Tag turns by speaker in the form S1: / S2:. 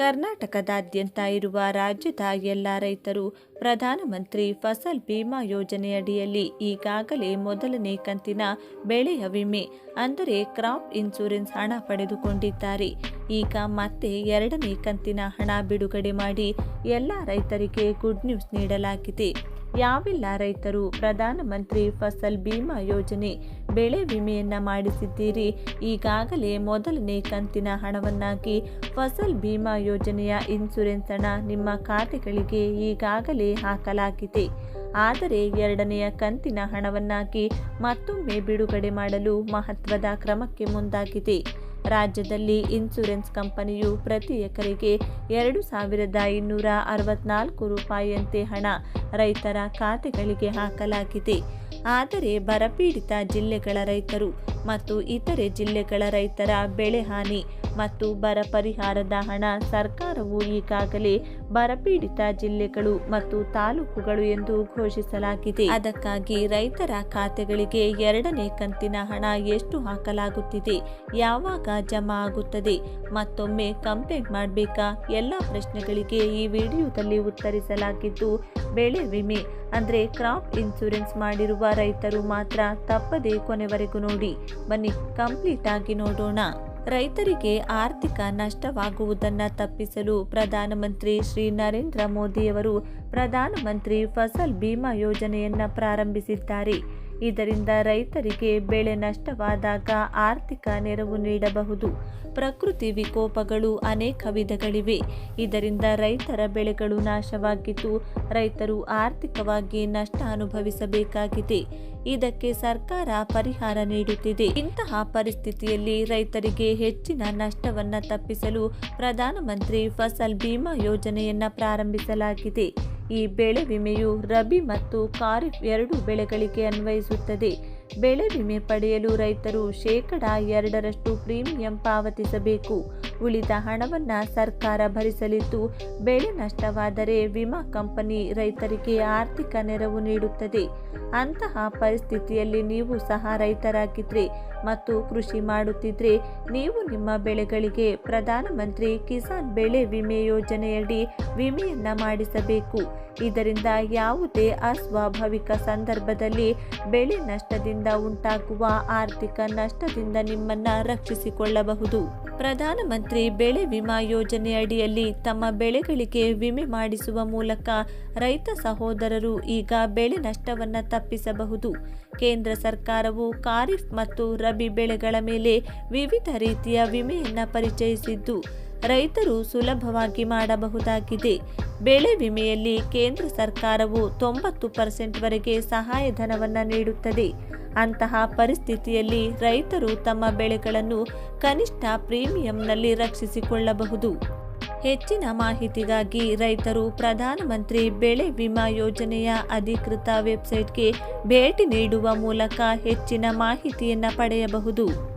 S1: ಕರ್ನಾಟಕದಾದ್ಯಂತ ಇರುವ ರಾಜ್ಯದ ಎಲ್ಲ ರೈತರು ಪ್ರಧಾನಮಂತ್ರಿ ಫಸಲ್ ಭೀಮಾ ಯೋಜನೆಯಡಿಯಲ್ಲಿ ಈಗಾಗಲೇ ಮೊದಲನೇ ಕಂತಿನ ಬೆಳೆಯ ವಿಮೆ, ಅಂದರೆ ಕ್ರಾಪ್ ಇನ್ಸೂರೆನ್ಸ್ ಹಣ ಪಡೆದುಕೊಂಡಿದ್ದಾರೆ. ಈಗ ಮತ್ತೆ ಎರಡನೇ ಕಂತಿನ ಹಣ ಬಿಡುಗಡೆ ಮಾಡಿ ಎಲ್ಲ ರೈತರಿಗೆ ಗುಡ್ ನ್ಯೂಸ್ ನೀಡಲಾಗಿದೆ. ಯಾವೆಲ್ಲ ರೈತರು. ಪ್ರಧಾನಮಂತ್ರಿ ಫಸಲ್ ಬಿಮಾ ಯೋಜನೆ. ಬೆಳೆ ವಿಮೆಯನ್ನ ಮಾಡಿಸಿದ್ದೀರಿ. ಈಗಾಗಲೇ ಮೊದಲನೇ ಕಂತಿನ ಹಣವನ್ನಾಗಿ ಫಸಲ್ ಬಿಮಾ ಯೋಜನೆಯ ಇನ್ಸೂರೆನ್ಸ್ ಹಣ ನಿಮ್ಮ ಖಾತೆಗಳಿಗೆ ಈಗಾಗಲೇ ಹಾಕಲಾಗಿದೆ. ಆದರೆ ಎರಡನೆಯ ಕಂತಿನ ಹಣವನ್ನಾಗಿ ಮತ್ತೊಮ್ಮೆ ಬಿಡುಗಡೆ ಮಾಡಲು ಮಹತ್ವದ ಕ್ರಮಕ್ಕೆ ಮುಂದಾಗಿದೆ. ರಾಜ್ಯದಲ್ಲಿ ಇನ್ಸೂರೆನ್ಸ್ ಕಂಪನಿಯು ಪ್ರತಿ ಎಕರೆಗೆ ಎರಡು ಸಾವಿರದ ಇನ್ನೂರ ಅರವತ್ನಾಲ್ಕು ರೂಪಾಯಿಯಂತೆ ಹಣ ರೈತರ ಖಾತೆಗಳಿಗೆ ಹಾಕಲಾಗಿದೆ. ಆದರೆ ಬರಪೀಡಿತ ಜಿಲ್ಲೆಗಳ ರೈತರು ಮತ್ತು ಇತರೆ ಜಿಲ್ಲೆಗಳ ರೈತರ ಬೆಳೆ ಹಾನಿ ಮತ್ತು ಬರ ಪರಿಹಾರದ ಹಣ ಸರ್ಕಾರವು ಈಗಾಗಲೇ ಬರಪೀಡಿತ ಜಿಲ್ಲೆಗಳು ಮತ್ತು ತಾಲೂಕುಗಳು ಎಂದು ಘೋಷಿಸಲಾಗಿದೆ. ಅದಕ್ಕಾಗಿ ರೈತರ ಖಾತೆಗಳಿಗೆ ಎರಡನೇ ಕಂತಿನ ಹಣ ಎಷ್ಟು ಹಾಕಲಾಗುತ್ತಿದೆ, ಯಾವಾಗ ಜಮಾ ಆಗುತ್ತದೆ, ಮತ್ತೊಮ್ಮೆ ಕಂಪ್ಲೇಂಟ್ ಮಾಡಬೇಕಾ? ಎಲ್ಲ ಪ್ರಶ್ನೆಗಳಿಗೆ ಈ ವಿಡಿಯೋದಲ್ಲಿ ಉತ್ತರಿಸಲಾಗಿದ್ದು, ಬೆಳೆ ವಿಮೆ, ಅಂದರೆ ಕ್ರಾಪ್ ಇನ್ಸೂರೆನ್ಸ್ ಮಾಡಿರುವ ರೈತರು ಮಾತ್ರ ತಪ್ಪದೆ ಕೊನೆವರೆಗೂ ನೋಡಿ. ಬನ್ನಿ, ಕಂಪ್ಲೀಟ್ ಆಗಿ ನೋಡೋಣ. ರೈತರಿಗೆ ಆರ್ಥಿಕ ನಷ್ಟವಾಗುವುದನ್ನು ತಪ್ಪಿಸಲು ಪ್ರಧಾನಮಂತ್ರಿ ಶ್ರೀ ನರೇಂದ್ರ ಮೋದಿಯವರು ಪ್ರಧಾನಮಂತ್ರಿ ಫಸಲ್ ಬಿಮಾ ಯೋಜನೆಯನ್ನು ಪ್ರಾರಂಭಿಸಿದ್ದಾರೆ. ಇದರಿಂದ ರೈತರಿಗೆ ಬೆಳೆ ನಷ್ಟವಾದಾಗ ಆರ್ಥಿಕ ನೆರವು ನೀಡಬಹುದು. ಪ್ರಕೃತಿ ವಿಕೋಪಗಳು ಅನೇಕ ವಿಧಗಳಿವೆ. ಇದರಿಂದ ರೈತರ ಬೆಳೆಗಳು ನಾಶವಾಗಿದ್ದು, ರೈತರು ಆರ್ಥಿಕವಾಗಿ ನಷ್ಟ ಅನುಭವಿಸಬೇಕಾಗಿದೆ. ಇದಕ್ಕೆ ಸರ್ಕಾರ ಪರಿಹಾರ ನೀಡುತ್ತಿದೆ. ಇಂತಹ ಪರಿಸ್ಥಿತಿಯಲ್ಲಿ ರೈತರಿಗೆ ಹೆಚ್ಚಿನ ನಷ್ಟವನ್ನು ತಪ್ಪಿಸಲು ಪ್ರಧಾನಮಂತ್ರಿ ಫಸಲ್ ಬಿಮಾ ಯೋಜನೆಯನ್ನು ಪ್ರಾರಂಭಿಸಲಾಗಿದೆ. ಈ ಬೆಳೆ ವಿಮೆಯು ರಬಿ ಮತ್ತು ಖಾರಿಫ್ ಎರಡು ಬೆಳೆಗಳಿಗೆ ಅನ್ವಯಿಸುತ್ತದೆ. ಬೆಳೆ ವಿಮೆ ಪಡೆಯಲು ರೈತರು ಶೇಕಡಾ ಎರಡರಷ್ಟು ಪ್ರೀಮಿಯಂ ಪಾವತಿಸಬೇಕು. ಉಳಿದ ಹಣವನ್ನು ಸರ್ಕಾರ ಭರಿಸಲಿದ್ದು, ಬೆಳೆ ನಷ್ಟವಾದರೆ ವಿಮಾ ಕಂಪನಿ ರೈತರಿಗೆ ಆರ್ಥಿಕ ನೆರವು ನೀಡುತ್ತದೆ. ಅಂತಹ ಪರಿಸ್ಥಿತಿಯಲ್ಲಿ ನೀವು ಸಹ ರೈತರಾಗಿದ್ರೆ ಮತ್ತು ಕೃಷಿ ಮಾಡುತ್ತಿದ್ರೆ ನೀವು ನಿಮ್ಮ ಬೆಳೆಗಳಿಗೆ ಪ್ರಧಾನಮಂತ್ರಿ ಕಿಸಾನ್ ಬೆಳೆ ವಿಮೆ ಯೋಜನೆಯಡಿ ವಿಮೆಯನ್ನ ಮಾಡಿಸಬೇಕು. ಇದರಿಂದ ಯಾವುದೇ ಅಸ್ವಾಭಾವಿಕ ಸಂದರ್ಭದಲ್ಲಿ ಬೆಳೆ ನಷ್ಟದಿಂದ ಉಂಟಾಗುವ ಆರ್ಥಿಕ ನಷ್ಟದಿಂದ ನಿಮ್ಮನ್ನ ರಕ್ಷಿಸಿಕೊಳ್ಳಬಹುದು. ಪ್ರಧಾನಮಂತ್ರಿ ಬೆಳೆ ವಿಮಾ ಯೋಜನೆ ಅಡಿಯಲ್ಲಿ ತಮ್ಮ ಬೆಳೆಗಳಿಗೆ ವಿಮೆ ಮಾಡಿಸುವ ಮೂಲಕ ರೈತ ಸಹೋದರರು ಈಗ ಬೆಳೆ ನಷ್ಟವನ್ನು ತಪ್ಪಿಸಬಹುದು. ಕೇಂದ್ರ ಸರ್ಕಾರವು ಖಾರಿಫ್ ಮತ್ತು ರಬಿ ಬೆಳೆಗಳ ಮೇಲೆ ವಿವಿಧ ರೀತಿಯ ವಿಮೆಯನ್ನು ಪರಿಚಯಿಸಿದ್ದು, ರೈತರು ಸುಲಭವಾಗಿ ಮಾಡಬಹುದಾಗಿದೆ. ಬೆಳೆ ವಿಮೆಯಲ್ಲಿ ಕೇಂದ್ರ ಸರ್ಕಾರವು ತೊಂಬತ್ತು ಪರ್ಸೆಂಟ್ವರೆಗೆ ಸಹಾಯಧನವನ್ನು ನೀಡುತ್ತದೆ. ಅಂತಹ ಪರಿಸ್ಥಿತಿಯಲ್ಲಿ ರೈತರು ತಮ್ಮ ಬೆಳೆಗಳನ್ನು ಕನಿಷ್ಠ ಪ್ರೀಮಿಯಂನಲ್ಲಿ ರಕ್ಷಿಸಿಕೊಳ್ಳಬಹುದು. ಹೆಚ್ಚಿನ ಮಾಹಿತಿಗಾಗಿ ರೈತರು ಪ್ರಧಾನಮಂತ್ರಿ ಬೆಳೆ ವಿಮಾ ಯೋಜನೆಯ ಅಧಿಕೃತ ವೆಬ್ಸೈಟ್ಗೆ ಭೇಟಿ ನೀಡುವ ಮೂಲಕ ಹೆಚ್ಚಿನ ಮಾಹಿತಿಯನ್ನು ಪಡೆಯಬಹುದು.